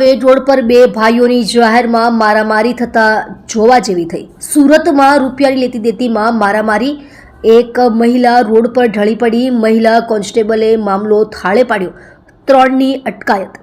વેડ road પર બે ભાઈઓની જાહેરમાં મારામારી થતા જોવા જેવી થઈ. સુરતમાં રૂપિયાની લેતી દેતીમાં મારામારી. એક મહિલા રોડ પર ઢળી પડી. મહિલા કોન્સ્ટેબલે મામલો થાળે પાડ્યો. ત્રણની અટકાયત.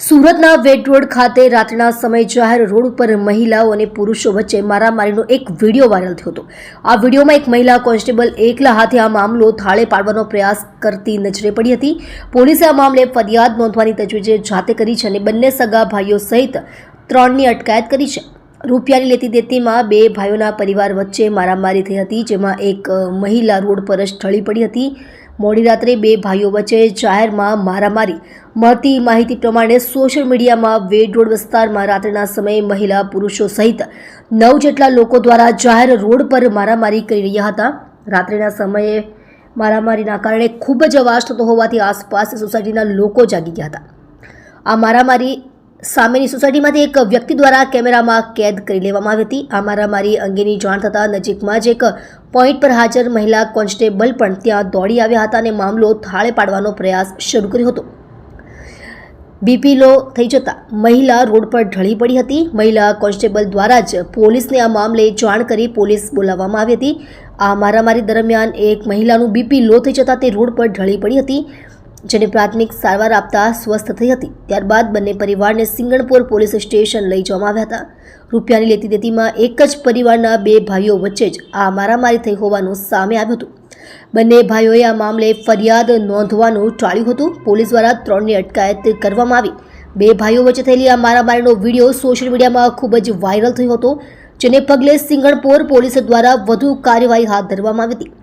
સુરતના વેટ રોડ ખાતે રાત્રિના સમય જાહેર રોડ ઉપર મહિલાઓ અને પુરુષો વચ્ચે મારામારીનો એક વીડિયો વાયરલ થયો હતો. આ વિડીયોમાં એક મહિલા કોન્સ્ટેબલ એકલા હાથે આ મામલો થાળે પાડવાનો પ્રયાસ કરતી નજરે પડી હતી. પોલીસે આ મામલે ફરિયાદ નોંધવાની તજવીજ જાતે કરી છે અને બંને સગા ભાઈઓ સહિત ત્રણની અટકાયત કરી છે. રૂપિયાની લેતી દેતીમાં બે ભાઈઓના પરિવાર વચ્ચે મારામારી થઈ હતી, જેમાં એક મહિલા રોડ પર જ ઢળી પડી હતી. મોડી રાત્રે બે ભાઈઓ વચ્ચે જાહેરમાં મારામારી. મળતી માહિતી પ્રમાણે સોશિયલ મીડિયામાં વેડ રોડ વિસ્તારમાં રાત્રિના સમયે મહિલા પુરુષો સહિત નવ જેટલા લોકો દ્વારા જાહેર રોડ પર મારામારી કરી રહ્યા હતા. રાત્રિના સમયે મારામારીના કારણે ખૂબ જ અવાજ થતો હોવાથી આસપાસ સોસાયટીના લોકો જાગી ગયા હતા. આ મારામારી સામેની સોસાયટીમાંથી એક વ્યક્તિ દ્વારા કેમેરામાં કેદ કરી લેવામાં આવી હતી. આ મારામારી અંગેની જાણ થતાં નજીકમાં જ એક પોઈન્ટ પર હાજર મહિલા કોન્સ્ટેબલ પણ ત્યાં દોડી આવ્યા હતા અને મામલો થાળે પાડવાનો પ્રયાસ શરૂ કર્યો હતો. બીપી લો થઈ જતાં મહિલા રોડ પર ઢળી પડી હતી. મહિલા કોન્સ્ટેબલ દ્વારા જ પોલીસને આ મામલે જાણ કરી પોલીસ બોલાવવામાં આવી હતી. આ મારામારી દરમિયાન એક મહિલાનું બીપી લો થઈ જતાં તે રોડ પર ઢળી પડી હતી. જેને પ્રાથમિક સારવાર આપતા સ્વસ્થ થઈ હતી. ત્યારબાદ બંને પરિવારને સિંગણપોર પોલીસ સ્ટેશન લઈ જવામાં આવ્યા હતા. રૂપિયાની લેતી દેતીમાં એક જ પરિવારના બે ભાઈઓ વચ્ચે જ આ મારામારી થઈ હોવાનું સામે આવ્યું હતું. બંને ભાઈઓએ આ મામલે ફરિયાદ નોંધવાનું ટાળ્યું હતું. પોલીસ દ્વારા ત્રણની અટકાયત કરવામાં આવી. બે ભાઈઓ વચ્ચે થયેલી આ મારામારીનો વીડિયો સોશિયલ મીડિયામાં ખૂબ જ વાયરલ થયો હતો, જેને પગલે સિંગણપોર પોલીસ દ્વારા વધુ કાર્યવાહી હાથ ધરવામાં આવી હતી.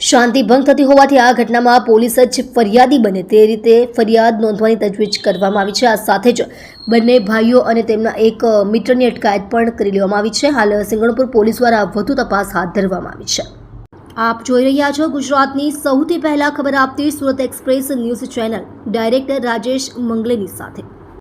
શાંતિ ભંગ થતી હોવાથી આ ઘટનામાં પોલીસ જ ફરિયાદી બને તે રીતે ફરિયાદ નોંધવાની તજવીજ કરવામાં આવી છે. આ સાથે જ બંને ભાઈઓ અને તેમના એક મિત્રની અટકાયત પણ કરી લેવામાં આવી છે. હાલ સિંગણપુર પોલીસ દ્વારા વધુ તપાસ હાથ ધરવામાં આવી છે. આપ જોઈ રહ્યા છો ગુજરાતની સૌથી પહેલા ખબર આપતી Surat express news channel. Director Rajesh મંગલેની સાથે.